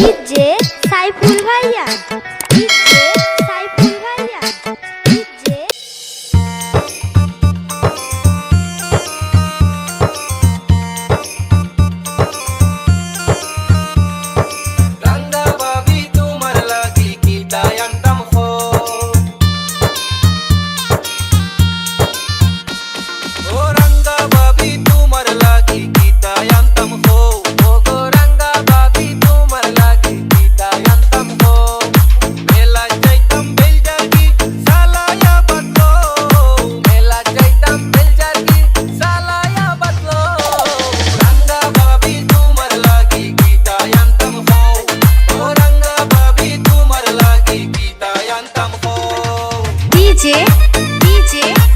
DJ Saiful ভাইয়া। DJ Діти, діти.